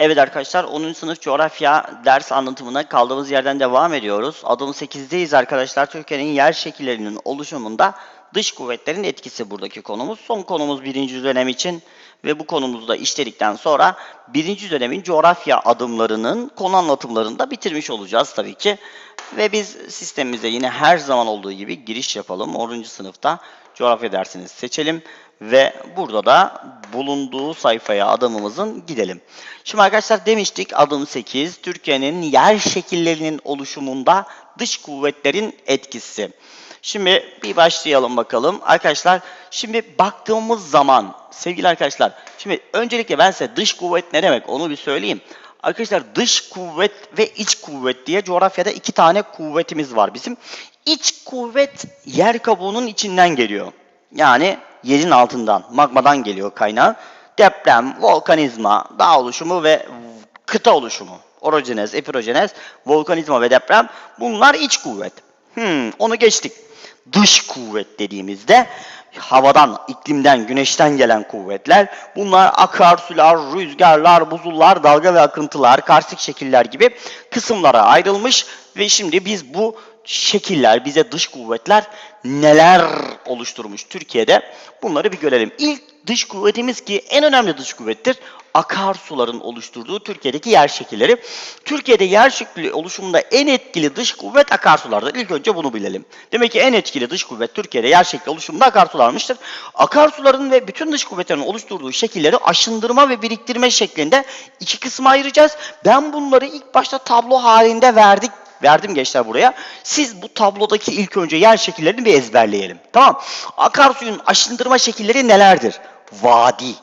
Evet arkadaşlar 10. sınıf coğrafya ders anlatımına kaldığımız yerden devam ediyoruz. Adım 8'deyiz arkadaşlar. Türkiye'nin yer şekillerinin oluşumunda dış kuvvetlerin etkisi buradaki konumuz. Son konumuz birinci dönem için ve bu konumuzu da işledikten sonra birinci dönemin coğrafya adımlarının konu anlatımlarını da bitirmiş olacağız tabii ki. Ve biz sistemimize yine her zaman olduğu gibi giriş yapalım. 10. sınıfta coğrafya dersini seçelim ve burada da bulunduğu sayfaya adımımızın gidelim. Şimdi arkadaşlar demiştik adım 8 Türkiye'nin yer şekillerinin oluşumunda dış kuvvetlerin etkisi. Şimdi bir başlayalım bakalım. Arkadaşlar şimdi baktığımız zaman sevgili arkadaşlar şimdi öncelikle ben size dış kuvvet ne demek onu bir söyleyeyim. Arkadaşlar dış kuvvet ve iç kuvvet diye coğrafyada iki tane kuvvetimiz var bizim. İç kuvvet yer kabuğunun içinden geliyor. Yani yerin altından, magmadan geliyor kaynağı. Deprem, volkanizma, dağ oluşumu ve kıta oluşumu. Orojenez, epirojenez, volkanizma ve deprem bunlar iç kuvvet. Hmm, onu geçtik. Dış kuvvet dediğimizde havadan, iklimden, güneşten gelen kuvvetler. Bunlar akarsular, rüzgarlar, buzullar, dalga ve akıntılar, karstik şekiller gibi kısımlara ayrılmış ve şimdi biz bu şekiller, bize dış kuvvetler neler oluşturmuş Türkiye'de bunları bir görelim. İlk dış kuvvetimiz ki en önemli dış kuvvettir. Akarsuların oluşturduğu Türkiye'deki yer şekilleri. Türkiye'de yer şekli oluşumunda en etkili dış kuvvet akarsulardır. İlk önce bunu bilelim. Demek ki en etkili dış kuvvet Türkiye'de yer şekli oluşumunda akarsularmıştır. Akarsuların ve bütün dış kuvvetlerin oluşturduğu şekilleri aşındırma ve biriktirme şeklinde iki kısma ayıracağız. Ben bunları ilk başta tablo halinde verdik Verdim gençler buraya. Siz bu tablodaki ilk önce yer şekillerini bir ezberleyelim. Tamam. Akarsuyun aşındırma şekilleri nelerdir? Vadi,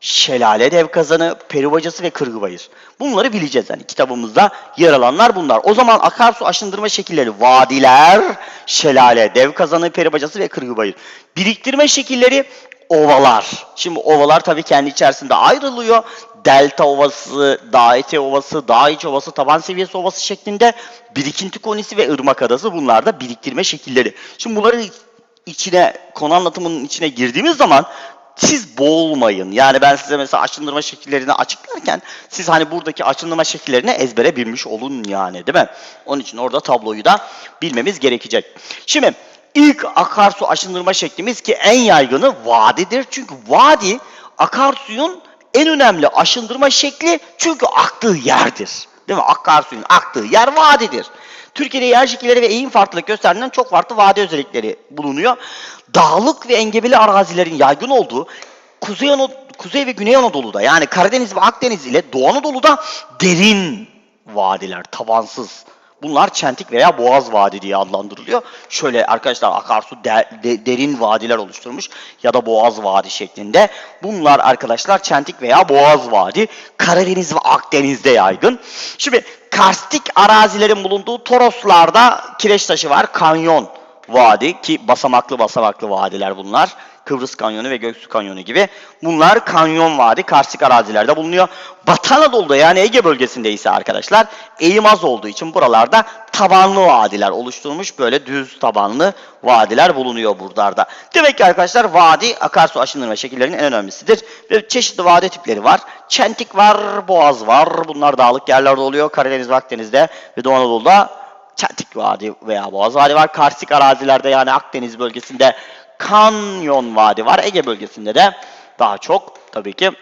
şelale dev kazanı, perivacası ve kırgıbayır. Bunları bileceğiz yani kitabımızda yer alanlar bunlar. O zaman akarsu aşındırma şekilleri vadiler, şelale, dev kazanı, peribacası ve kırgıbayır. Biriktirme şekilleri ovalar. Şimdi ovalar tabii kendi içerisinde ayrılıyor. Delta ovası, dağ eti ovası, dağ iç ovası, taban seviyesi ovası şeklinde birikinti konisi ve ırmak adası bunlar da biriktirme şekilleri. Şimdi bunların içine, konu anlatımının içine girdiğimiz zaman siz boğulmayın. Yani ben size mesela aşındırma şekillerini açıklarken siz hani buradaki aşındırma şekillerini ezbere bilmiş olun yani değil mi? Onun için orada tabloyu da bilmemiz gerekecek. Şimdi ilk akarsu aşındırma şeklimiz ki en yaygını vadidir. Çünkü vadi akarsuyun en önemli aşındırma şekli çünkü aktığı yerdir. Değil mi? Akarsuyun aktığı yer vadidir. Türkiye'de yer şekilleri ve eğim farklılık gösterdiğinden çok farklı vadi özellikleri bulunuyor. Dağlık ve engebeli arazilerin yaygın olduğu Kuzey, Anadolu, Kuzey ve Güney Anadolu'da yani Karadeniz ve Akdeniz ile Doğu Anadolu'da derin vadiler, tabansız. Bunlar çentik veya boğaz vadi diye adlandırılıyor. Şöyle arkadaşlar akarsu de, de, derin vadiler oluşturmuş ya da boğaz vadi şeklinde. Bunlar arkadaşlar çentik veya boğaz vadi. Karadeniz ve Akdeniz'de yaygın. Şimdi karstik arazilerin bulunduğu Toroslarda kireç taşı var. Kanyon vadi ki basamaklı basamaklı vadiler bunlar. Kıbrıs Kanyonu ve Göksu Kanyonu gibi. Bunlar kanyon vadi, karstik arazilerde bulunuyor. Batı Anadolu'da yani Ege bölgesinde ise arkadaşlar eğim az olduğu için buralarda tabanlı vadiler oluşturmuş. Böyle düz tabanlı vadiler bulunuyor buralarda. Demek ki arkadaşlar vadi akarsu aşındırma şekillerinin en önemlisidir. Ve çeşitli vadi tipleri var. Çentik var, boğaz var. Bunlar dağlık yerlerde oluyor. Karadeniz Akdeniz'de ve Doğu Anadolu'da Çentik Vadi veya Boğaz Vadi var. Karstik arazilerde yani Akdeniz bölgesinde Kanyon Vadi var. Ege bölgesinde de daha çok tabii ki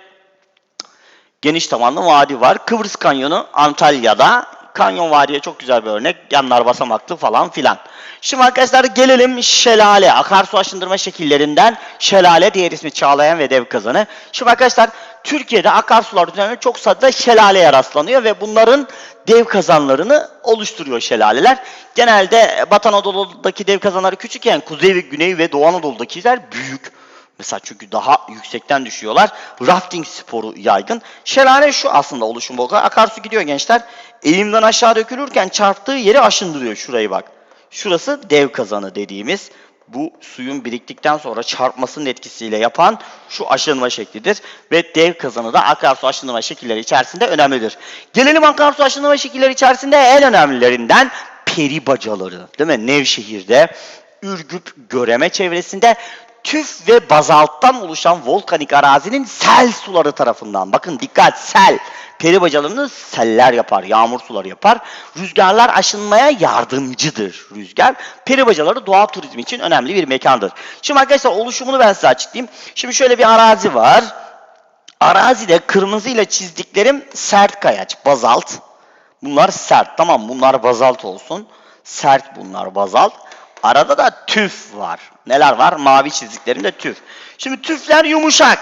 geniş tabanlı vadi var. Kıbrıs Kanyonu Antalya'da. Kanyon Vadi'ye çok güzel bir örnek. Yanlar basamaklı falan filan. Şimdi arkadaşlar gelelim şelale. Akarsu aşındırma şekillerinden şelale diğer ismi Çağlayan ve Dev Kazanı. Şimdi arkadaşlar Türkiye'de akarsular üzerinde çok sayıda şelaleye rastlanıyor ve bunların dev kazanlarını oluşturuyor şelaleler. Genelde Batı Anadolu'daki dev kazanları küçükken Kuzey ve Güney ve Doğu Anadolu'dakiler büyük. Mesela çünkü daha yüksekten düşüyorlar. Rafting sporu yaygın. Şelale şu aslında oluşum bu. Akarsu gidiyor gençler. Eğimden aşağı dökülürken çarptığı yeri aşındırıyor. Şurayı bak. Şurası dev kazanı dediğimiz bu suyun biriktikten sonra çarpmasının etkisiyle yapan şu aşınma şeklidir. Ve dev kazanı da akarsu aşınma şekilleri içerisinde önemlidir. Gelelim akarsu aşınma şekilleri içerisinde en önemlilerinden peri bacaları. Değil mi? Nevşehir'de, Ürgüp, Göreme çevresinde tüf ve bazalttan oluşan volkanik arazinin sel suları tarafından. Bakın dikkat sel. Peri bacalarını seller yapar, yağmur suları yapar. Rüzgarlar aşınmaya yardımcıdır rüzgar. Peri bacaları doğa turizmi için önemli bir mekandır. Şimdi arkadaşlar oluşumunu ben size açıklayayım. Şimdi şöyle bir arazi var. Arazide kırmızıyla çizdiklerim sert kayaç, bazalt. Bunlar sert, tamam bunlar bazalt olsun. Sert bunlar bazalt. Arada da tüf var. Neler var? Mavi çizdiklerimde tüf. Şimdi tüfler yumuşak.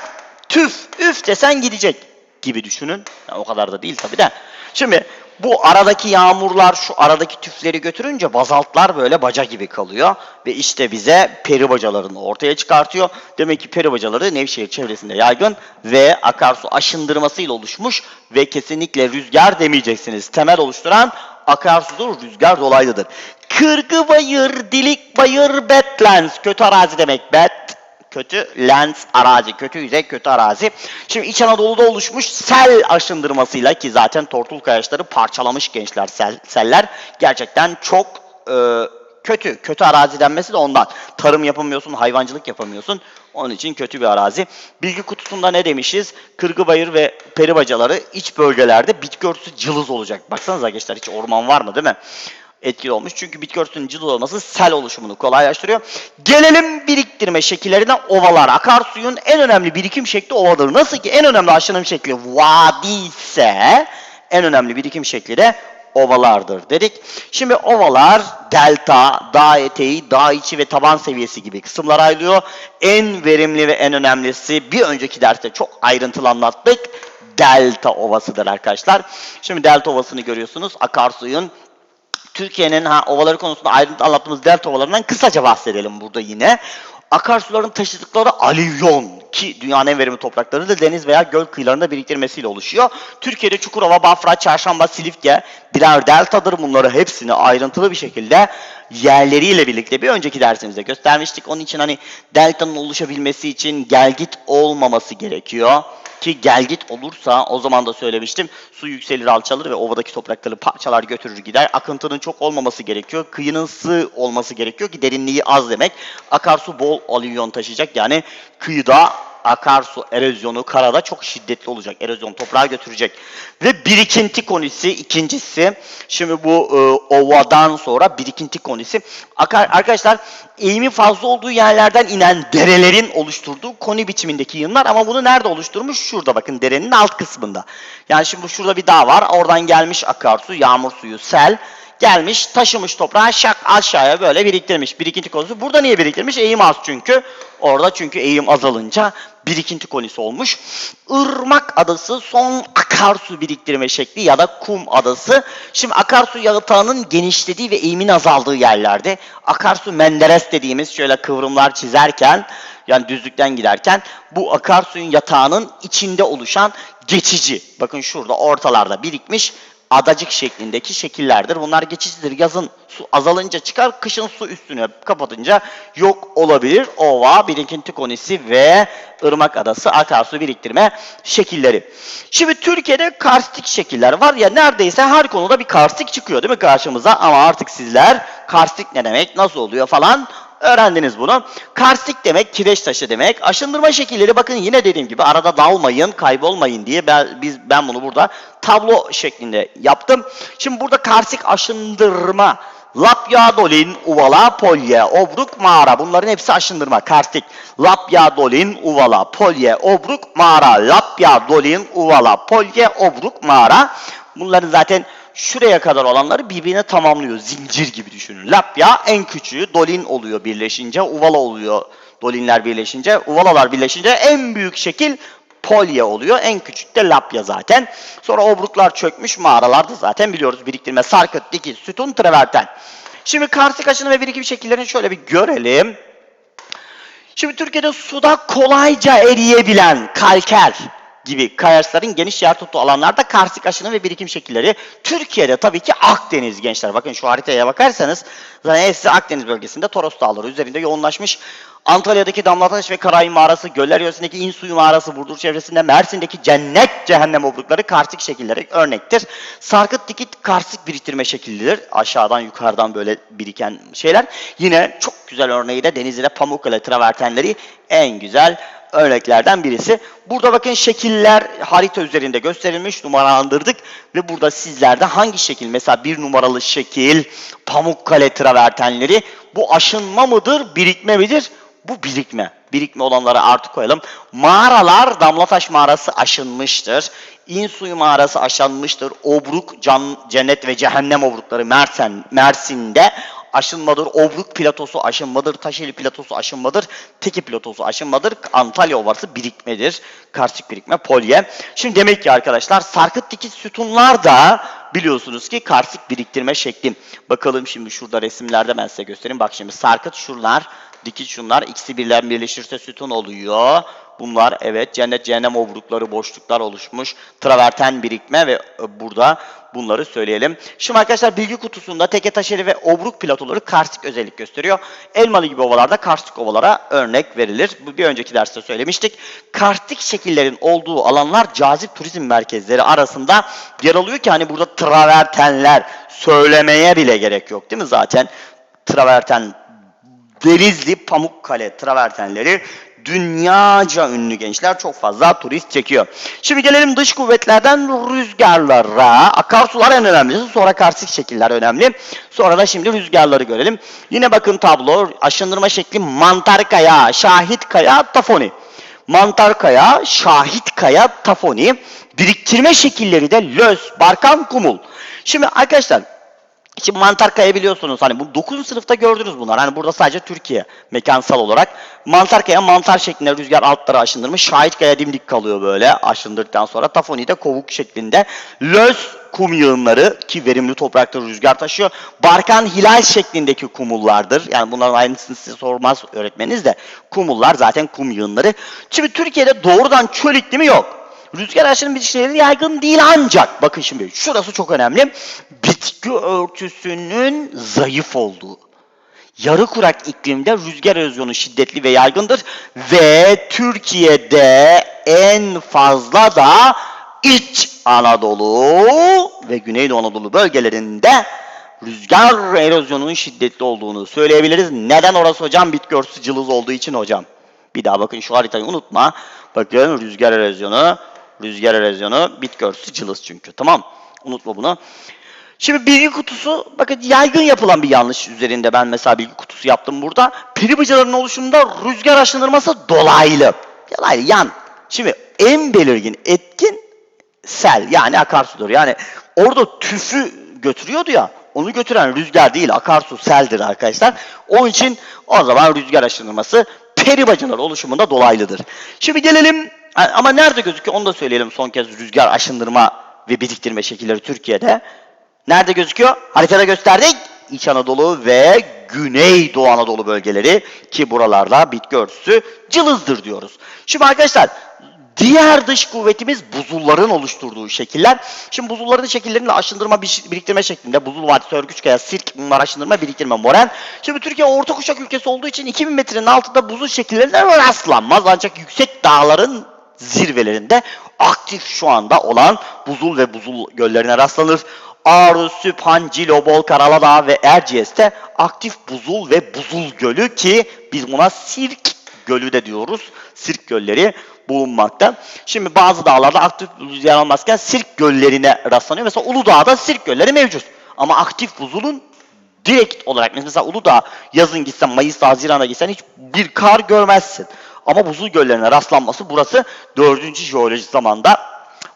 Tüf, üf desen gidecek gibi düşünün. Ya o kadar da değil tabii de. Şimdi bu aradaki yağmurlar şu aradaki tüfleri götürünce bazaltlar böyle baca gibi kalıyor. Ve işte bize peri bacalarını ortaya çıkartıyor. Demek ki peri bacaları Nevşehir çevresinde yaygın ve akarsu aşındırmasıyla oluşmuş ve kesinlikle rüzgar demeyeceksiniz. Temel oluşturan akarsudur, rüzgar dolaylıdır. Kırgı bayır, dilik bayır, betlands. Kötü arazi demek. Bet, kötü lens arazi, kötü yüzey, kötü arazi. Şimdi İç Anadolu'da oluşmuş sel aşındırmasıyla ki zaten tortul kayaçları parçalamış gençler sel, seller. Gerçekten çok e, kötü. Kötü arazi denmesi de ondan. Tarım yapamıyorsun, hayvancılık yapamıyorsun. Onun için kötü bir arazi. Bilgi kutusunda ne demişiz? Kırgıbayır ve peribacaları iç bölgelerde bitki örtüsü cılız olacak. Baksanıza gençler hiç orman var mı değil mi? Etkili olmuş. Çünkü bitki örtüsünün olması sel oluşumunu kolaylaştırıyor. Gelelim biriktirme şekillerine ovalar. Akarsuyun en önemli birikim şekli ovadır. Nasıl ki en önemli aşınım şekli vadi ise en önemli birikim şekli de ovalardır dedik. Şimdi ovalar delta, dağ eteği, dağ içi ve taban seviyesi gibi kısımlara ayrılıyor. En verimli ve en önemlisi bir önceki derste çok ayrıntılı anlattık. Delta ovasıdır arkadaşlar. Şimdi delta ovasını görüyorsunuz. Akarsuyun Türkiye'nin ha, ovaları konusunda ayrıntı anlattığımız delta ovalarından kısaca bahsedelim burada yine. Akarsuların taşıdıkları alüvyon ki dünyanın en verimli toprakları da deniz veya göl kıyılarında biriktirmesiyle oluşuyor. Türkiye'de Çukurova, Bafra, Çarşamba, Silifke birer deltadır. Bunları hepsini ayrıntılı bir şekilde yerleriyle birlikte bir önceki dersimizde göstermiştik. Onun için hani deltanın oluşabilmesi için gelgit olmaması gerekiyor. Ki gelgit olursa o zaman da söylemiştim su yükselir alçalır ve ovadaki toprakları parçalar götürür gider. Akıntının çok olmaması gerekiyor. Kıyının sığ olması gerekiyor ki derinliği az demek. Akarsu bol alüvyon taşıyacak yani kıyıda akarsu erozyonu karada çok şiddetli olacak. Erozyon toprağa götürecek. Ve birikinti konisi ikincisi. Şimdi bu e, ovadan sonra birikinti konisi. Akar, arkadaşlar eğimi fazla olduğu yerlerden inen derelerin oluşturduğu koni biçimindeki yığınlar ama bunu nerede oluşturmuş? Şurada bakın derenin alt kısmında. Yani şimdi şurada bir dağ var. Oradan gelmiş akarsu, yağmur suyu, sel gelmiş, taşımış toprağı şak aşağıya böyle biriktirmiş. Birikinti konusu. Burada niye biriktirmiş? Eğim az çünkü. Orada çünkü eğim azalınca birikinti konisi olmuş. Irmak adası son akarsu biriktirme şekli ya da kum adası. Şimdi akarsu yatağının genişlediği ve eğimin azaldığı yerlerde akarsu menderes dediğimiz şöyle kıvrımlar çizerken yani düzlükten giderken bu akarsuyun yatağının içinde oluşan geçici. Bakın şurada ortalarda birikmiş adacık şeklindeki şekillerdir. Bunlar geçicidir. Yazın su azalınca çıkar, kışın su üstüne kapatınca yok olabilir. Ova, birikinti konisi ve ırmak adası akarsu biriktirme şekilleri. Şimdi Türkiye'de karstik şekiller var ya neredeyse her konuda bir karstik çıkıyor değil mi karşımıza? Ama artık sizler karstik ne demek, nasıl oluyor falan Öğrendiniz bunu. Karstik demek kireç taşı demek. Aşındırma şekilleri bakın yine dediğim gibi arada dalmayın, kaybolmayın diye ben, biz, ben bunu burada tablo şeklinde yaptım. Şimdi burada karstik aşındırma Lapya, dolin, uvala, polye, obruk, mağara. Bunların hepsi aşındırma, karstik. Lapya, dolin, uvala, polye, obruk, mağara. Lapya, dolin, uvala, polye, obruk, mağara. Bunların zaten şuraya kadar olanları birbirine tamamlıyor. Zincir gibi düşünün. Lapya en küçüğü, dolin oluyor birleşince, uvala oluyor dolinler birleşince. Uvalalar birleşince en büyük şekil polye oluyor. En küçük de lapya zaten. Sonra obruklar çökmüş mağaralarda zaten biliyoruz biriktirme. Sarkıt, dikiz, sütun, traverten. Şimdi karstik aşını ve birikim şekillerini şöyle bir görelim. Şimdi Türkiye'de suda kolayca eriyebilen kalker gibi kayaçların geniş yer tuttuğu alanlarda karstik aşının ve birikim şekilleri. Türkiye'de tabii ki Akdeniz gençler. Bakın şu haritaya bakarsanız zaten hepsi Akdeniz bölgesinde Toros Dağları üzerinde yoğunlaşmış. Antalya'daki Damlataş ve Karayın Mağarası, Göller Yöresi'ndeki İnsuyu Mağarası, Burdur çevresinde Mersin'deki Cennet Cehennem obrukları karstik şekilleri örnektir. Sarkıt dikit karstik biriktirme şekillidir. Aşağıdan yukarıdan böyle biriken şeyler. Yine çok güzel örneği de Denizli'de Pamukkale travertenleri en güzel örneklerden birisi. Burada bakın şekiller harita üzerinde gösterilmiş, numaralandırdık ve burada sizlerde hangi şekil mesela bir numaralı şekil, Pamukkale travertenleri bu aşınma mıdır, birikme midir? Bu birikme. Birikme olanlara artı koyalım. Mağaralar Damlataş mağarası aşınmıştır. İnsuyu mağarası aşınmıştır. Obruk, can, cennet ve cehennem obrukları Mersin, Mersin'de aşınmadır. Obruk platosu aşınmadır. Taşeli platosu aşınmadır. Teki platosu aşınmadır. Antalya ovası birikmedir. Karstik birikme, polye. Şimdi demek ki arkadaşlar sarkıt dikiz sütunlar da biliyorsunuz ki karstik biriktirme şekli. Bakalım şimdi şurada resimlerde ben size göstereyim. Bak şimdi sarkıt şunlar, dikiz şunlar. İkisi birler birleşirse sütun oluyor. Bunlar evet cennet cehennem obrukları boşluklar oluşmuş. Traverten birikme ve e, burada bunları söyleyelim. Şimdi arkadaşlar bilgi kutusunda teke taşeri ve obruk platoları karstik özellik gösteriyor. Elmalı gibi ovalarda karstik ovalara örnek verilir. Bu bir önceki derste söylemiştik. Karstik şekillerin olduğu alanlar cazip turizm merkezleri arasında yer alıyor ki hani burada travertenler söylemeye bile gerek yok değil mi zaten? Traverten Denizli Pamukkale travertenleri dünyaca ünlü gençler çok fazla turist çekiyor. Şimdi gelelim dış kuvvetlerden rüzgarlara. Akarsular en önemlisi sonra karstik şekiller önemli. Sonra da şimdi rüzgarları görelim. Yine bakın tablo aşındırma şekli mantar kaya, şahit kaya, tafoni. Mantar kaya, şahit kaya, tafoni. Biriktirme şekilleri de löz, barkan, kumul. Şimdi arkadaşlar Şimdi mantar kaya biliyorsunuz hani bu 9. sınıfta gördünüz bunlar. Hani burada sadece Türkiye mekansal olarak. Mantar kaya mantar şeklinde rüzgar altları aşındırmış. Şahit kaya dimdik kalıyor böyle aşındırdıktan sonra. Tafoni de kovuk şeklinde. Löz kum yığınları ki verimli toprakta rüzgar taşıyor. Barkan hilal şeklindeki kumullardır. Yani bunların aynısını size sormaz öğretmeniniz de. Kumullar zaten kum yığınları. Şimdi Türkiye'de doğrudan çöl iklimi yok. Rüzgar aşının bitişleri yaygın değil ancak bakın şimdi şurası çok önemli. Bitki örtüsünün zayıf olduğu. Yarı kurak iklimde rüzgar erozyonu şiddetli ve yaygındır ve Türkiye'de en fazla da İç Anadolu ve Güneydoğu Anadolu bölgelerinde rüzgar erozyonunun şiddetli olduğunu söyleyebiliriz. Neden orası hocam? Bitki örtüsü cılız olduğu için hocam. Bir daha bakın şu haritayı unutma. Bakın rüzgar erozyonu, rüzgar erozyonu, bitki örtüsü cılız çünkü. Tamam. Unutma bunu. Şimdi bilgi kutusu bakın yaygın yapılan bir yanlış üzerinde ben mesela bilgi kutusu yaptım burada. Peri bacalarının oluşumunda rüzgar aşındırması dolaylı. Dolaylı yan. Şimdi en belirgin etkin sel yani akarsudur. Yani orada tüfü götürüyordu ya onu götüren rüzgar değil akarsu seldir arkadaşlar. Onun için o zaman rüzgar aşındırması peri bacaları oluşumunda dolaylıdır. Şimdi gelelim ama nerede gözüküyor onu da söyleyelim son kez rüzgar aşındırma ve biriktirme şekilleri Türkiye'de. Nerede gözüküyor? Haritada gösterdik. İç Anadolu ve Güneydoğu Anadolu bölgeleri ki buralarda bitki örtüsü cılızdır diyoruz. Şimdi arkadaşlar diğer dış kuvvetimiz buzulların oluşturduğu şekiller. Şimdi buzulların şekillerini aşındırma biriktirme şeklinde buzul vadisi, örgüçkaya, sirk bunlar aşındırma biriktirme moren. Şimdi Türkiye orta kuşak ülkesi olduğu için 2000 metrenin altında buzul şekillerine rastlanmaz. Ancak yüksek dağların zirvelerinde aktif şu anda olan buzul ve buzul göllerine rastlanır. Ağrı, Süphan, Cilo, Bolkar, Aladağ ve Erciyes'te aktif buzul ve buzul gölü ki biz buna sirk gölü de diyoruz. Sirk gölleri bulunmakta. Şimdi bazı dağlarda aktif buz yer almazken sirk göllerine rastlanıyor. Mesela Uludağ'da sirk gölleri mevcut. Ama aktif buzulun direkt olarak mesela Uludağ yazın gitsen Mayıs'ta Haziran'da gitsen hiç bir kar görmezsin. Ama buzul göllerine rastlanması burası 4. jeolojik zamanda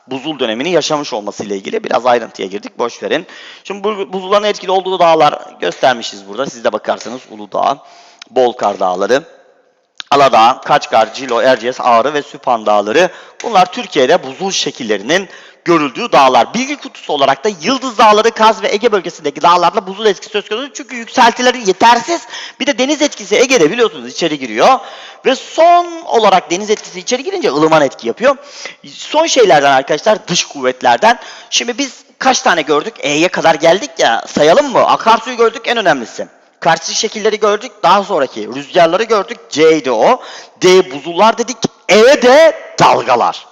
buzul dönemini yaşamış olması ile ilgili biraz ayrıntıya girdik. Boş verin. Şimdi bu buzulların etkili olduğu dağlar göstermişiz burada. Siz de bakarsanız Uludağ, Bolkar Dağları, Aladağ, Kaçkar, Cilo, Erciyes, Ağrı ve Süphan Dağları. Bunlar Türkiye'de buzul şekillerinin görüldüğü dağlar. Bilgi kutusu olarak da Yıldız Dağları, Kaz ve Ege bölgesindeki dağlarda buzul etkisi söz konusu. Çünkü yükseltileri yetersiz. Bir de deniz etkisi Ege'de biliyorsunuz içeri giriyor. Ve son olarak deniz etkisi içeri girince ılıman etki yapıyor. Son şeylerden arkadaşlar dış kuvvetlerden. Şimdi biz kaç tane gördük? E'ye kadar geldik ya sayalım mı? Akarsuyu gördük en önemlisi. Karşı şekilleri gördük. Daha sonraki rüzgarları gördük. C'ydi o. D buzullar dedik. E de dalgalar.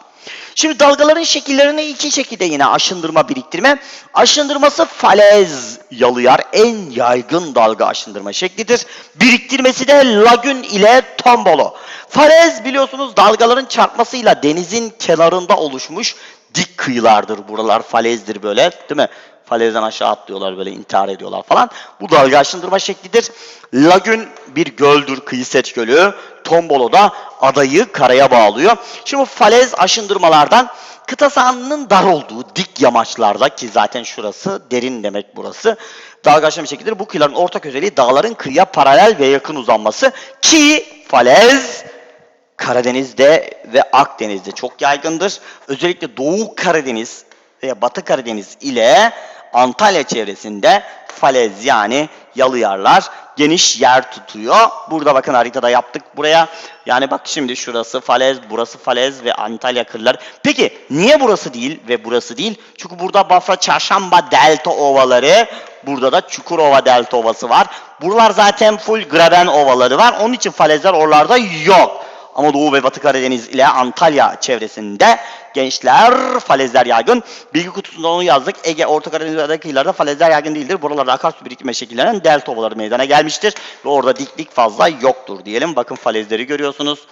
Şimdi dalgaların şekillerini iki şekilde yine aşındırma biriktirme. Aşındırması falez yalıyar en yaygın dalga aşındırma şeklidir. Biriktirmesi de lagün ile tombolo. Falez biliyorsunuz dalgaların çarpmasıyla denizin kenarında oluşmuş dik kıyılardır buralar falezdir böyle değil mi? Falezden aşağı atlıyorlar böyle intihar ediyorlar falan. Bu dalga aşındırma şeklidir. Lagün bir göldür, kıyı set gölü. Tombolo da adayı karaya bağlıyor. Şimdi bu falez aşındırmalardan kıta sahanının dar olduğu dik yamaçlarda ki zaten şurası derin demek burası. Dalga aşındırma şeklidir. Bu kıyıların ortak özelliği dağların kıyıya paralel ve yakın uzanması ki falez Karadeniz'de ve Akdeniz'de çok yaygındır. Özellikle Doğu Karadeniz veya Batı Karadeniz ile Antalya çevresinde falez yani yalıyarlar geniş yer tutuyor. Burada bakın haritada yaptık buraya. Yani bak şimdi şurası falez, burası falez ve Antalya kırlar. Peki niye burası değil ve burası değil? Çünkü burada Bafra Çarşamba Delta ovaları, burada da Çukurova Delta ovası var. Buralar zaten full graben ovaları var. Onun için falezler oralarda yok. Ama Doğu ve Batı Karadeniz ile Antalya çevresinde gençler falezler yaygın. Bilgi kutusunda onu yazdık. Ege, Orta Karadeniz ve Ada kıyılarda falezler yaygın değildir. Buralarda akarsu birikme şekillenen delta ovaları meydana gelmiştir. Ve orada diklik fazla yoktur diyelim. Bakın falezleri görüyorsunuz.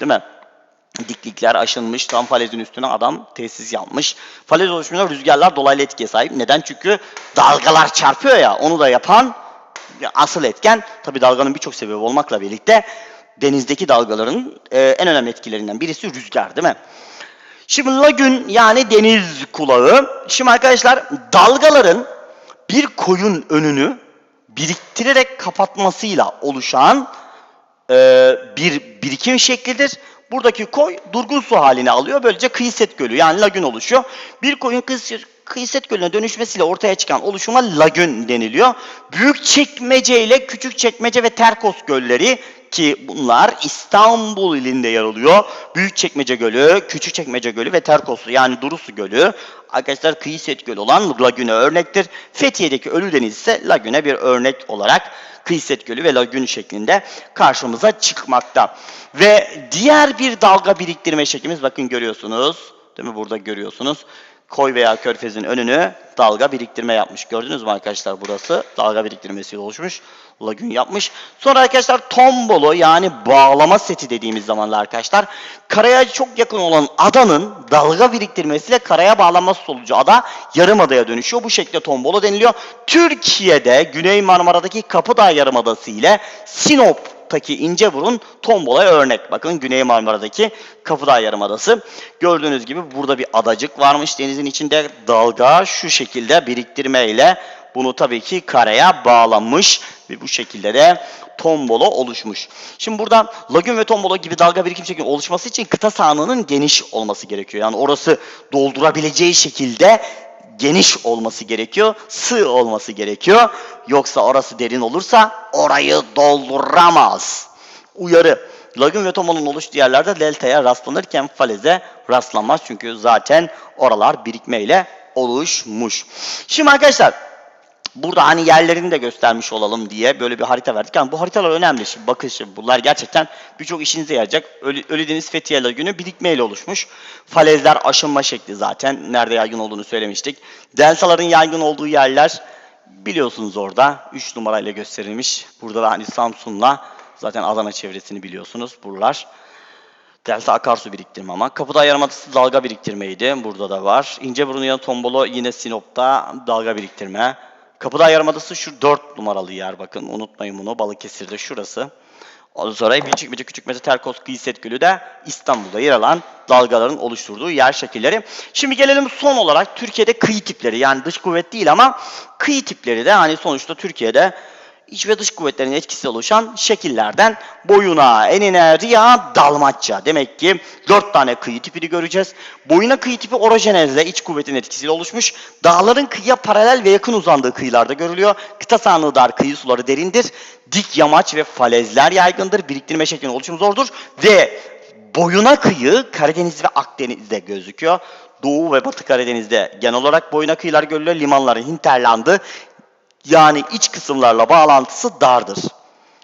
Değil mi? Diklikler aşınmış. Tam falezin üstüne adam tesis yapmış. Falez oluşumunda rüzgarlar dolaylı etkiye sahip. Neden? Çünkü dalgalar çarpıyor ya. Onu da yapan asıl etken tabii dalganın birçok sebebi olmakla birlikte denizdeki dalgaların e, en önemli etkilerinden birisi rüzgar değil mi? Şimdi lagün yani deniz kulağı. Şimdi arkadaşlar dalgaların bir koyun önünü biriktirerek kapatmasıyla oluşan e, bir birikim şeklidir. Buradaki koy durgun su halini alıyor. Böylece kıyı set gölü yani lagün oluşuyor. Bir koyun kıyı, kıyı set gölüne dönüşmesiyle ortaya çıkan oluşuma lagün deniliyor. Büyük çekmece ile küçük çekmece ve Terkos gölleri ki bunlar İstanbul ilinde yer alıyor. Büyükçekmece Gölü, Küçükçekmece Gölü ve Terkoslu yani Durusu Gölü arkadaşlar kıyı set gölü olan lagüne örnektir. Fethiye'deki Ölüdeniz ise lagüne bir örnek olarak kıyı set gölü ve lagün şeklinde karşımıza çıkmakta. Ve diğer bir dalga biriktirme şeklimiz bakın görüyorsunuz. Değil mi? Burada görüyorsunuz. Koy veya körfezin önünü dalga biriktirme yapmış. Gördünüz mü arkadaşlar burası? Dalga biriktirmesiyle oluşmuş. Lagün yapmış. Sonra arkadaşlar tombolo yani bağlama seti dediğimiz zamanlar arkadaşlar karaya çok yakın olan adanın dalga biriktirmesiyle karaya bağlanması sonucu ada yarım adaya dönüşüyor. Bu şekilde tombolo deniliyor. Türkiye'de Güney Marmara'daki Kapıdağ Yarımadası ile Sinop'taki İnceburun tombolaya örnek. Bakın Güney Marmara'daki Kapıdağ Yarımadası. Gördüğünüz gibi burada bir adacık varmış denizin içinde dalga şu şekilde biriktirmeyle bunu tabii ki karaya bağlamış ve bu şekilde de tombolo oluşmuş. Şimdi burada lagün ve tombolo gibi dalga birikim şekli oluşması için kıta sahanlığının geniş olması gerekiyor. Yani orası doldurabileceği şekilde geniş olması gerekiyor, sığ olması gerekiyor. Yoksa orası derin olursa orayı dolduramaz. Uyarı. Lagün ve tombolonun oluştuğu yerlerde deltaya rastlanırken faleze rastlanmaz. Çünkü zaten oralar birikmeyle oluşmuş. Şimdi arkadaşlar burada hani yerlerini de göstermiş olalım diye böyle bir harita verdik. Yani bu haritalar önemli. Şimdi bakın şimdi bunlar gerçekten birçok işinize yarayacak. Ölü, Ölüdeniz Fethiye Lagünü birikmeyle oluşmuş. Falezler aşınma şekli zaten. Nerede yaygın olduğunu söylemiştik. Deltaların yaygın olduğu yerler biliyorsunuz orada. 3 numarayla gösterilmiş. Burada da hani Samsun'la zaten Adana çevresini biliyorsunuz. Buralar. Delta akarsu biriktirme ama. Kapıdağ Yarımadası dalga biriktirmeydi. Burada da var. İnceburnu yanı Tombolo yine Sinop'ta dalga biriktirme. Kapıdağ Yarımadası şu 4 numaralı yer bakın unutmayın bunu Balıkesir'de şurası. Ondan sonra Büyükçekmece Küçükmece Terkos Kıyıset Gölü de İstanbul'da yer alan dalgaların oluşturduğu yer şekilleri. Şimdi gelelim son olarak Türkiye'de kıyı tipleri yani dış kuvvet değil ama kıyı tipleri de hani sonuçta Türkiye'de iç ve dış kuvvetlerin etkisi oluşan şekillerden boyuna, enine, riya, dalmaçya. Demek ki dört tane kıyı tipini göreceğiz. Boyuna kıyı tipi orojenezle iç kuvvetin etkisiyle oluşmuş. Dağların kıyıya paralel ve yakın uzandığı kıyılarda görülüyor. Kıta sahanlığı dar, kıyı suları derindir. Dik yamaç ve falezler yaygındır. Biriktirme şeklinin oluşumu zordur. Ve boyuna kıyı Karadeniz ve Akdeniz'de gözüküyor. Doğu ve Batı Karadeniz'de genel olarak boyuna kıyılar görülüyor. Limanların hinterlandı yani iç kısımlarla bağlantısı dardır.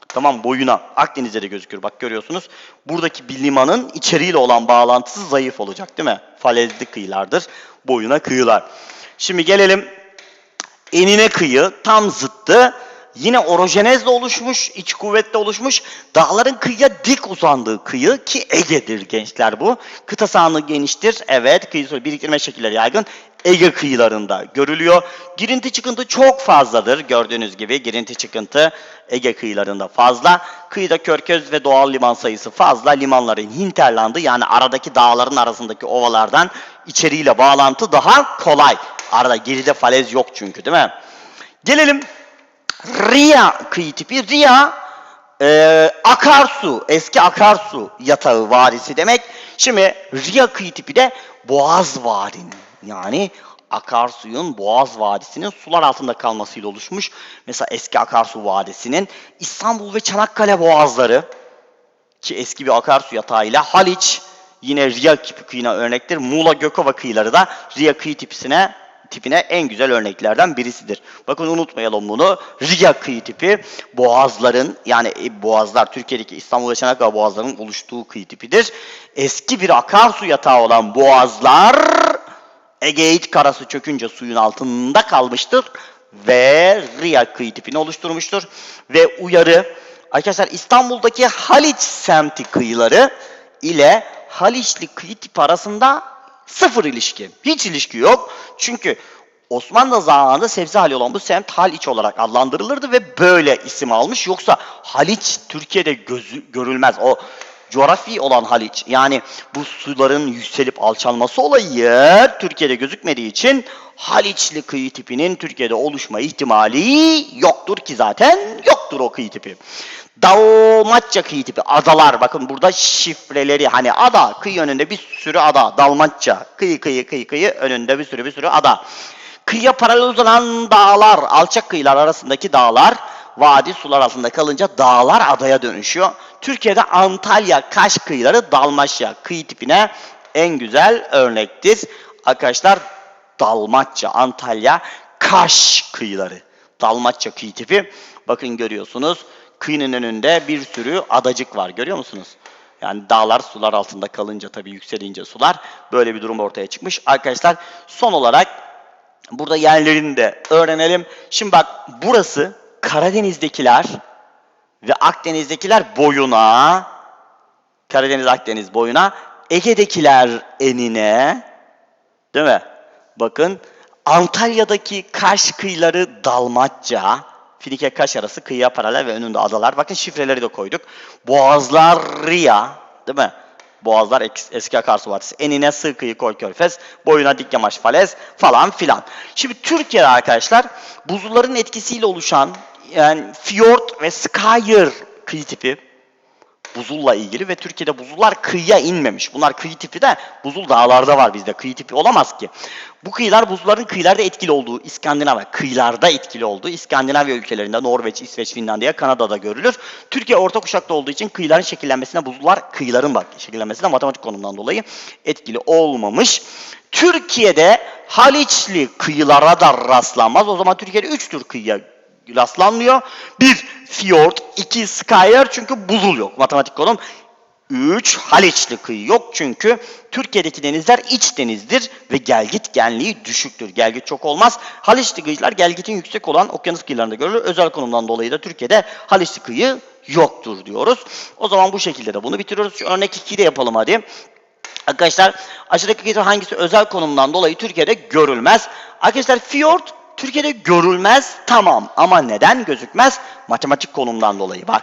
Tamam boyuna. Akdeniz'de de gözükür. Bak görüyorsunuz. Buradaki bir limanın içeriğiyle olan bağlantısı zayıf olacak değil mi? Falezli kıyılardır. Boyuna kıyılar. Şimdi gelelim enine kıyı tam zıttı. Yine orojenezle oluşmuş, iç kuvvetle oluşmuş. Dağların kıyıya dik uzandığı kıyı ki Ege'dir gençler bu. Kıta sahanlığı geniştir. Evet, kıyı biriktirme şekilleri yaygın. Ege kıyılarında görülüyor. Girinti çıkıntı çok fazladır. Gördüğünüz gibi girinti çıkıntı Ege kıyılarında fazla. Kıyıda körköz ve doğal liman sayısı fazla. Limanların hinterlandı yani aradaki dağların arasındaki ovalardan içeriğiyle bağlantı daha kolay. Arada geride falez yok çünkü değil mi? Gelelim Ria kıyı tipi. Ria e, akarsu, eski akarsu yatağı varisi demek. Şimdi Ria kıyı tipi de boğaz vadinin yani akarsuyun Boğaz Vadisi'nin sular altında kalmasıyla oluşmuş. Mesela eski akarsu vadisinin İstanbul ve Çanakkale boğazları ki eski bir akarsu yatağıyla Haliç yine Ria kıyına örnektir. Muğla Gökova kıyıları da Ria kıyı tipisine tipine en güzel örneklerden birisidir. Bakın unutmayalım bunu. Riga kıyı tipi boğazların yani e, boğazlar Türkiye'deki İstanbul ve Çanakkale boğazlarının oluştuğu kıyı tipidir. Eski bir akarsu yatağı olan boğazlar Egeid karası çökünce suyun altında kalmıştır ve Riga kıyı tipini oluşturmuştur. Ve uyarı arkadaşlar İstanbul'daki Haliç semti kıyıları ile Haliçli kıyı tipi arasında sıfır ilişki. Hiç ilişki yok. Çünkü Osmanlı zamanında sebze hali olan bu semt Haliç olarak adlandırılırdı ve böyle isim almış. Yoksa Haliç Türkiye'de gözü, görülmez. O coğrafi olan Haliç yani bu suların yükselip alçalması olayı Türkiye'de gözükmediği için Haliçli kıyı tipinin Türkiye'de oluşma ihtimali yoktur ki zaten yoktur o kıyı tipi. Dalmatça kıyı tipi adalar bakın burada şifreleri hani ada kıyı önünde bir sürü ada Dalmatça kıyı kıyı kıyı kıyı önünde bir sürü bir sürü ada. Kıyıya paralel uzanan dağlar alçak kıyılar arasındaki dağlar vadi sular altında kalınca dağlar adaya dönüşüyor. Türkiye'de Antalya, Kaş kıyıları Dalmaçya kıyı tipine en güzel örnektir. Arkadaşlar Dalmaçya, Antalya, Kaş kıyıları. Dalmaçya kıyı tipi. Bakın görüyorsunuz kıyının önünde bir sürü adacık var. Görüyor musunuz? Yani dağlar sular altında kalınca tabii yükselince sular böyle bir durum ortaya çıkmış. Arkadaşlar son olarak burada yerlerini de öğrenelim. Şimdi bak burası Karadeniz'dekiler ve Akdeniz'dekiler boyuna, Karadeniz Akdeniz boyuna, Ege'dekiler enine, değil mi? Bakın Antalya'daki Kaş kıyıları Dalmatça, Finike Kaş arası kıyıya paralel ve önünde adalar. Bakın şifreleri de koyduk. Boğazlar Ria, değil mi? Boğazlar eski akarsu vadisi. Enine sığ kıyı koy körfez. Boyuna dik yamaç falez falan filan. Şimdi Türkiye'de arkadaşlar buzulların etkisiyle oluşan yani fjord ve skyr kıyı tipi buzulla ilgili ve Türkiye'de buzullar kıyıya inmemiş. Bunlar kıyı tipi de buzul dağlarda var bizde. Kıyı tipi olamaz ki. Bu kıyılar buzulların kıyılarda etkili olduğu İskandinavya, kıyılarda etkili olduğu İskandinavya ülkelerinde Norveç, İsveç, Finlandiya, Kanada'da görülür. Türkiye orta kuşakta olduğu için kıyıların şekillenmesine buzullar kıyıların bak şekillenmesine matematik konumundan dolayı etkili olmamış. Türkiye'de Haliçli kıyılara da rastlanmaz. O zaman Türkiye'de 3 tür kıyıya rastlanmıyor. Bir fiyord, iki skyer çünkü buzul yok matematik konum. Üç Haliçli kıyı yok çünkü Türkiye'deki denizler iç denizdir ve gelgit genliği düşüktür. Gelgit çok olmaz. Haliçli kıyılar gelgitin yüksek olan okyanus kıyılarında görülür. Özel konumdan dolayı da Türkiye'de Haliçli kıyı yoktur diyoruz. O zaman bu şekilde de bunu bitiriyoruz. Şu örnek 2'yi de yapalım hadi. Arkadaşlar aşağıdaki kıyı hangisi özel konumdan dolayı Türkiye'de görülmez? Arkadaşlar fiyord Türkiye'de görülmez tamam ama neden gözükmez? Matematik konumdan dolayı bak.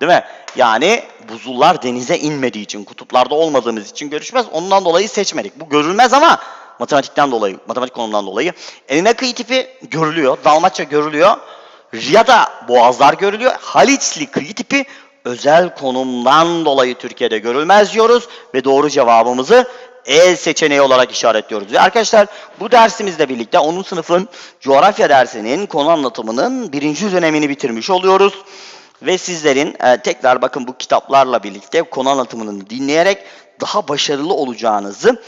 Değil mi? Yani buzullar denize inmediği için, kutuplarda olmadığımız için görüşmez. Ondan dolayı seçmedik. Bu görülmez ama matematikten dolayı, matematik konumdan dolayı. Eline kıyı tipi görülüyor. Dalmaçya görülüyor. Riyada boğazlar görülüyor. Haliçli kıyı tipi özel konumdan dolayı Türkiye'de görülmez diyoruz ve doğru cevabımızı E seçeneği olarak işaretliyoruz. Ve arkadaşlar bu dersimizle birlikte 10. sınıfın coğrafya dersinin konu anlatımının birinci dönemini bitirmiş oluyoruz. Ve sizlerin e, tekrar bakın bu kitaplarla birlikte konu anlatımını dinleyerek daha başarılı olacağınızı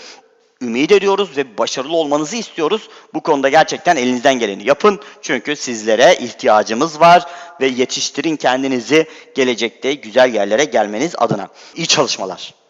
ümit ediyoruz ve başarılı olmanızı istiyoruz. Bu konuda gerçekten elinizden geleni yapın. Çünkü sizlere ihtiyacımız var ve yetiştirin kendinizi gelecekte güzel yerlere gelmeniz adına. İyi çalışmalar.